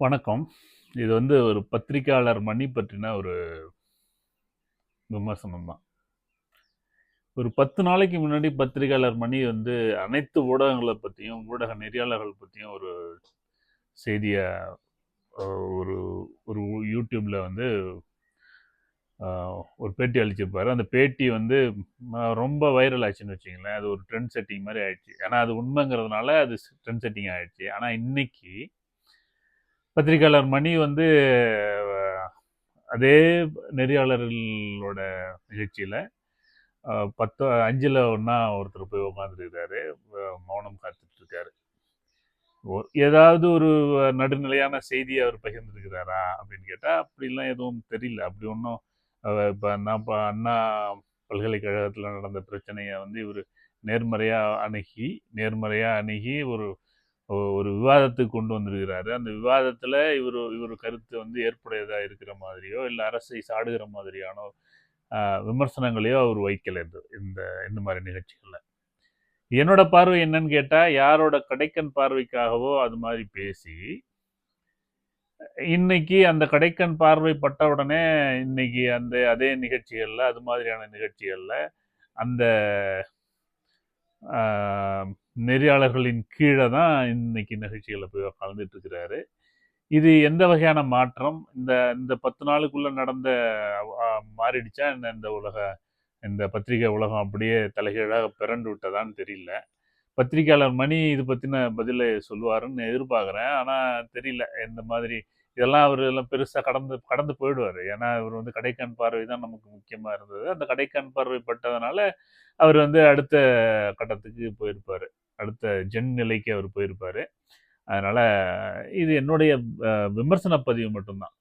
வணக்கம். இது வந்து ஒரு பத்திரிக்கையாளர் மணி பற்றின ஒரு விமர்சனம் தான். ஒரு 10 நாளைக்கு முன்னாடி பத்திரிக்கையாளர் மணி வந்து அனைத்து ஊடகங்களை பற்றியும் ஊடக நெறியாளர்கள் பற்றியும் ஒரு செய்தியை ஒரு ஒரு யூடியூப்பில் வந்து ஒரு பேட்டி அளிச்சிருப்பார் அந்த பேட்டி வந்து ரொம்ப வைரல் ஆச்சுன்னு வச்சிங்களேன் அது ஒரு ட்ரெண்ட் செட்டிங் மாதிரி ஆயிடுச்சு. ஏன்னா அது உண்மைங்கிறதுனால அது ட்ரெண்ட் செட்டிங் ஆயிடுச்சு. ஆனால் இன்னைக்கு பத்திரிக்கையாளர் மணி வந்து அதே நெறியாளர்களோட நிகழ்ச்சியில் பத்து அஞ்சில் ஒன்றா ஒருத்தர் போய் உட்காந்துருக்கிறாரு மௌனம் காத்துட்ருக்காரு ஏதாவது ஒரு நடுநிலையான செய்தி அவர் பகிர்ந்துருக்கிறாரா அப்படின்னு கேட்டால் அப்படிலாம் எதுவும் தெரியல. அப்படி ஒன்றும் இப்போ நான் அண்ணா பல்கலைக்கழகத்தில் நடந்த பிரச்சனையை வந்து இவர் நேர்மறையாக அணுகி நேர்மறையாக அணுகி ஒரு ஒரு விவாதத்துக்கு கொண்டு வந்திருக்கிறாரு. அந்த விவாதத்தில் இவர் இவர் கருத்து வந்து ஏற்புடையதாக இருக்கிற மாதிரியோ, இல்லை அரசை சாடுகிற மாதிரியானோ விமர்சனங்களையோ அவர் வைக்கல இந்த இந்த மாதிரி நிகழ்ச்சிகளில் என்னோட பார்வை என்னன்னு கேட்டால் யாரோட கடைக்கண் பார்வைக்காகவோ அது மாதிரி பேசி இன்னைக்கு அந்த கடைக்கண் பார்வை பட்ட உடனே, இன்னைக்கு அந்த அதே நிகழ்ச்சிகளில் அது மாதிரியான நிகழ்ச்சிகளில் அந்த நெறியாளர்களின் கீழே தான் இன்னைக்கு நிகழ்ச்சிகளில் போய் கலந்துட்டு இருக்கிறாரு. இது எந்த வகையான மாற்றம்? இந்த இந்த 10 நாளுக்குள்ள நடந்த மாறிடுச்சா இந்த இந்த உலக இந்த பத்திரிகை உலகம் அப்படியே தலைகீழாக பிறண்டு விட்டதான்னு தெரியல. பத்திரிக்கையாளர் மணி இது பற்றின பதிலை சொல்லுவாருன்னு எதிர்பார்க்குறேன் ஆனால் தெரியல. எந்த மாதிரி இதெல்லாம் அவர் எல்லாம் பெருசாக கடந்து கடந்து போயிடுவார். ஏன்னா, இவர் வந்து கடைக்கண் பார்வை தான் நமக்கு முக்கியமாக இருந்தது. அந்த கடைக்கண் பார்வை பட்டதனால, அவர் வந்து அடுத்த கட்டத்துக்கு போயிருப்பார். அடுத்த ஜென் நிலைக்கு அவர் போயிருப்பார். அதனால் இது என்னுடைய விமர்சன பதிவு மட்டும்தான்.